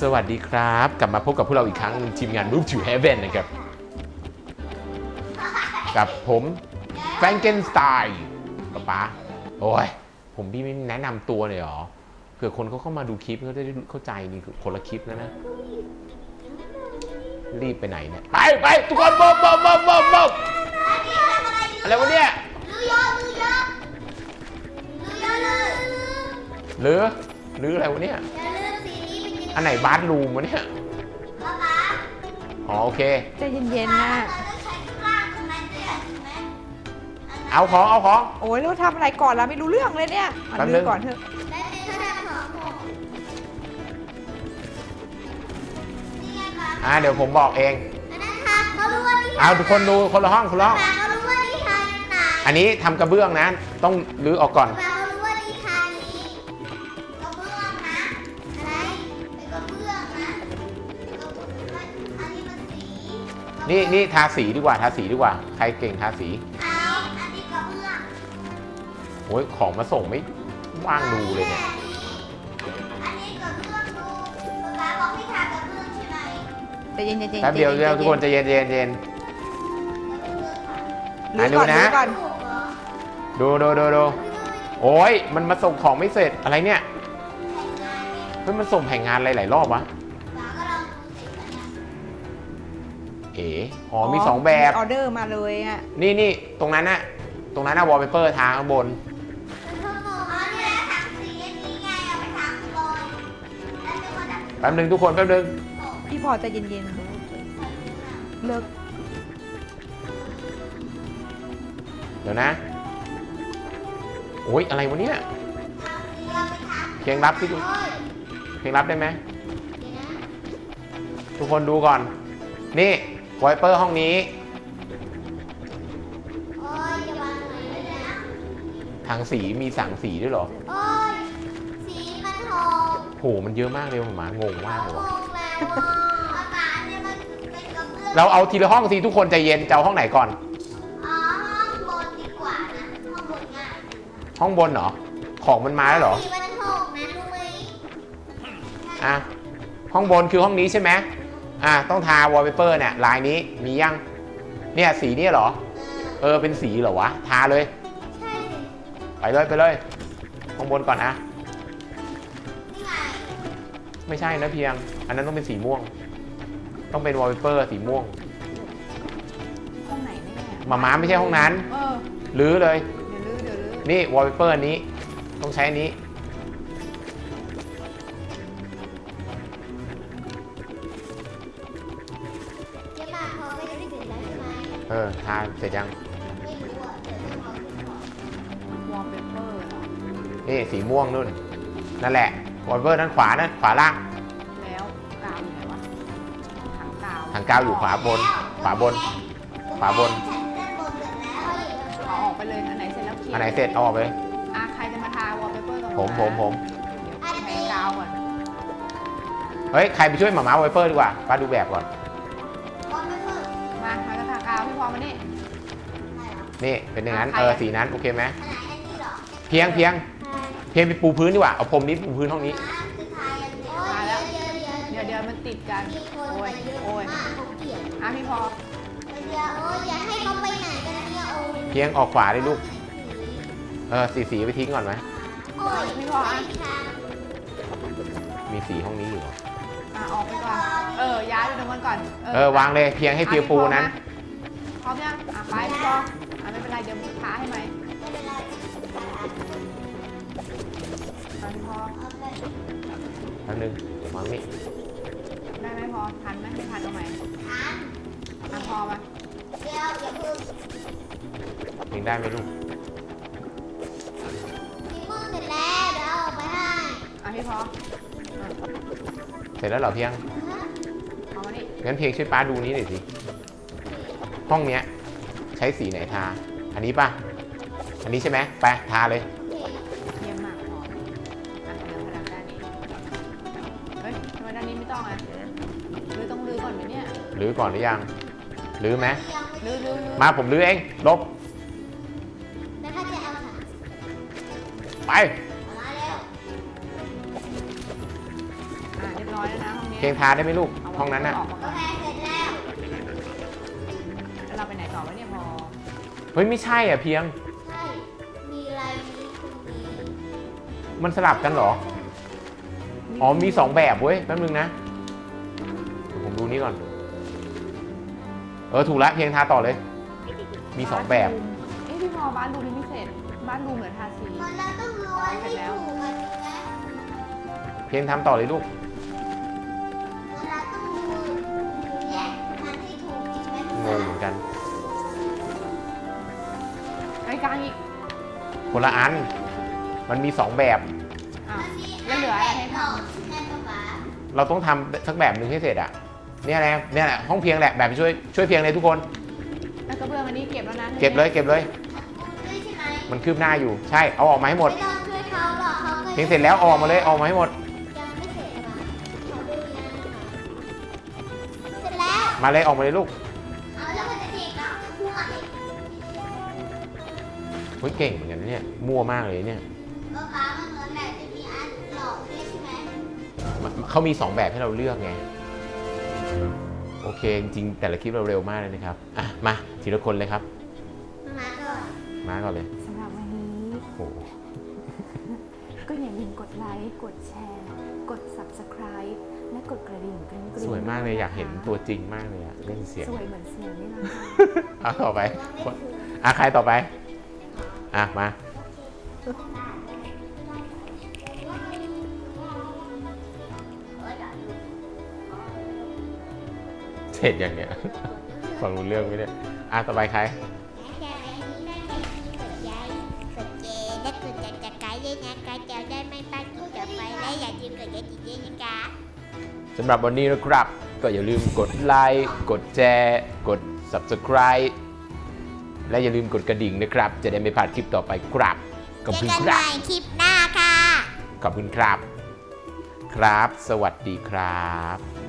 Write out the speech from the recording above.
สวัสดีครับ กลับมาพบกับพวกเราอีกครั้งหนึ่งทีมงาน Move to Heaven นะครับ กับผมแฟรงเกนสไตน์ป๊าป๊าโอ้ย ผมพี่ไม่แนะนำตัวเลยเหรอเผื่อคนเขาเข้ามาดูคลิปเขาจะได้เข้าใจนี่คือคนละคลิปแล้วนะ รีบไปไหนเนี่ย ไปไปทุกคนบอมบอมบอมบอมบอมอะไรวะเนี่ยหรือหรืออะไรวะเนี่ย อันไหนบาร์รูมวะเนี่ยอ๋อโอเค ใจเย็นๆนะ เอาของเอาของ โอ้ยเราทำอะไรก่อนเราไม่รู้เรื่องเลยเนี่ยอะแป๊บนึลืงอก่อนเถอะ อ่าเดี๋ยวผมบอกเอง เอาทุกคนดูคนละห้องคนละห้อง อันนี้ทำกระเบื้องนะ ต้องรื้อออกก่อน นี่นี่ทาสีดีกว่าทาสีดีกว่า ใครเก่งทาสีโอ้ยของมาส่งไม่ว่างดูเลยเนี่ยใจเย็นๆใจเย็นๆแป๊บเดียวใจเดียวทุกคนใจะเย็นเย็นเย็นลื้อก่อนอะดูนะลื้อก่อนดูดูดูดูโอ้ยมันมาส่งของไม่เสร็จอะไรเนี่ยเฮ้ยมันส่งแผงงานหลายๆรอบวะ เอ๋อ๋อมีสองแบบมีออเดอร์มาเลยอะ นี่นี่ตรงนั้นน่ะตรงนั้นน่ะวอลเปเปอร์ทางข้างบน แป๊บนึงทุกคนแป๊บนึง พี่พอใจเย็นๆ เลิกเดี๋ยวนะ โอ้ยอะไรวะเนี่ยเพียงรับที่ดูเพียงรับได้ไหมทุกคนดูก่อน นี่ วอลเปเปอร์ห้องนี้ถังสีมีสังสีด้วยเหรอโอ้ยสีมันหอมโหมันเยอะมากเลยหมางงมากเลยวะงงแล้วอากาศเนี่ยมันเป็นกระเบื้องเราเอาทีละห้องสิทุกคนใจเย็นจะเอาห้องไหนก่อน อ๋อห้องบนดีกว่านะห้องบนง่ายห้องบนเหรอ ของมันมาแล้วเหรอ สีมันหอมนะรู้ไหมอะห้องบนคือห้องนี้ใช่ไหม อะต้องทาวอลเปเปอร์เนี่ยลายนี้มียังเนี่ยสีเนี่ยเหรอเออเออเป็นสีเหรอวะ ทาเลย ใช่สิไปเลยไปเลยห้องบนก่อนนะนี่ไงไม่ใช่นะเพียง อันนั้นต้องเป็นสีม่วง ต้องเป็นวอลเปเปอร์สีม่วงห้องไหนแน่หมาม้าไม่ใช่ห้องนั้นเออ รื้อเลย เดี๋ยวลื้อเดี๋ยวลื้อนี่วอลเปเปอร์อันนี้ ต้องใช้อันนี้ เออทาเสร็จยังไม่รู้อะเดี๋ยวพอขึ้นก่อนวอลเปเปอร์เหรอนี่สีม่วงนู่น นั่นแหละวอลเปเปอร์ด้านขวานั่นขวาล่าง แล้วกาวอยู่ไหนวะถังกาวทางกาวอยู่ขวาบน ขวาบน ขวาบนฉันด้านบนเสร็จแล้วเอาออกไปเลยอันไหนเสร็จแล้วเคลียร์อันไหนเสร็จเอาออกไปเลยอะใครจะมาทาวอลเปเปอร์กับผมผมผม เดี๋ยวแพ้กาวก่อน เฮ้ย ใครไปช่วยหมาม้าวอลเปเปอร์ดีกว่าป้าดูแบบก่อน นี่เป็นอย่างนั้นอะใครเอออะสีนั้นโอเคไหมขนาดอันนี้เหรอเพียงเพียงใช่เพียงไปปูพื้นดีกว่าเอาพรมนี้ปูพื้นห้องนี้อะคือทายอันเดียวมาแล้วเดี๋ยวเดี๋ยวเดี๋ยวเดี๋ยวมันติดกันมีคนโอ้ไปยเยอะโอ้ยมากเขาเกลียดอะพี่พอเดี๋ยวโอ้ยอย่าให้เขาไปไหนกันเนี่ยโอ้ยเพียงออกขวาเลยลูกเออสีสีไปทิ้งก่อนไหมโอ้ยไม่พออะทางมีสีห้องนี้อยู่เหรออะออกไปก่อนเออย้ายไปตรงนั้นก่อนเออวางเลยเพียงให้เพียวปูนั้น พร้อมยังอะไปพี่พออะไม่เป็นไรเดี๋ยวท้าให้ไหมไม่เป็นไรอะพี่พอเอาไปแป๊บนึงวางนี่ได้ไหมพอทันไหมไม่ทันเอาไหมทานอะพอมาเดี๋ยวอย่าเพิ่งเพียงได้ไหมลูกมีมือเสร็จแล้วเดี๋ยวเอาออกไปให้อะพี่พออะเสร็จแล้วเหรอเพียงเอามานี่งั้นเพียงช่วยป้าดูนี้หน่อยสิ ห้องเนี้ยใช้สีไหนทา อันนี้ป่ะ อันนี้ใช่ไหมไปทาเลย เยี่ยมมากพออะเดี๋ยวผนังด้านนี้ เฮ้ยทำไมด้านนี้ไม่ต้องอะหรือต้องรื้อก่อนไหมเนี่ยหรือก่อนหรือยัง หรือไหมยังไม่รื้อรื้อรื้อมาผมรื้อเอง ลบ แล้วถ้าจะเอาถังไป เอามาแล้วอะเรียบร้อยแล้วนะห้องนี้เพียงทาได้ไหมลูก ห้องนั้นน่ะออกมาโอก่อนเค ไปไหนต่อวะเนี่ยพอ เฮ้ยไม่ใช่อะเพียง ใช่ มีอะไรนี้ตรงนี้มันสลับกันเหรอ อ๋อมีสองแบบเว้ยแป๊บนึงนะเดี๋ยวผมดูนี้ก่อน เออถูกละเพียงทาต่อเลย มีสองแบบ เอ๊ะพี่พอบ้านรูมยังไม่เสร็จบ้านรูมเหมือนทาสี มันเราต้องรู้ให้ถูกกันนะเพียงทำต่อเลยลูก คนละอัน มันมีสองแบบ อ้าวมันมีแล้วเหลืออะไรให้ทแม่ป๊าป๊าเราต้องทำสักแบบหนึ่งให้เสร็จอะเนี่ยแหละเนี่ยแหละห้องเพียงแหละแบบช่วยช่วยเพียงเลยทุกคนแล้วก็เบื้องอันนี้เก็บแล้วนะเก็บเลยเก็บเลยด้วยใช่ไหมมันคืบหน้าอยู่ ใช่ เอาออกมาให้หมดไม่ต้องช่วยเขาหรอกเขาก็เพียงเสร็จแล้วเอาออกมาเลยเอาออกมาให้หมด ยังไม่เสร็จค่ะขอดูยังเสร็จแล้ว มาเลยออกมาเลยลูก เฮ้ยเก่งเหมือนกันนะเนี่ยมั่วมากเลยเนี่ยป๊าป๊ามันเหมือนแบบจะมีอันหลอกด้วยใช่ไหมมันเขามีสองแบบให้เราเลือกไง โอเค จริงๆแต่ละคลิปเราเร็วมากเลยนะครับอะมาทีละคนเลยครับ มาก่อนมาก่อนเลยสำหรับวันนี้ โอ้โหก็อย่าลืมกดไลค์ กดแชร์ กด subscribe และกดกระดิ่งกริ๊งกริ๊งสวยมากเลยอยากเห็นตัวจริงมากเลยอะเล่นเสียงสวยเหมือนเสียงนี่แหละค่ะเอาต่อไปว่าไม่ถูกอะใครต่อไป อะ มา เสร็จอย่างเนี้ยฟังรู้เรื่องไหมเนี่ย อะ ต่อไปใครสำหรับวันนี้นะครับ ก็อย่าลืมกดไลค์ กดแชร์ กด subscribe และอย่าลืมกดกระดิ่งนะครับ จะได้ไม่พลาดคลิปต่อไปครับขอบเจอคุณกันคใหรับ ม่คลิปหน้าค่ะ ขอบคุณครับ ครับ สวัสดีครับ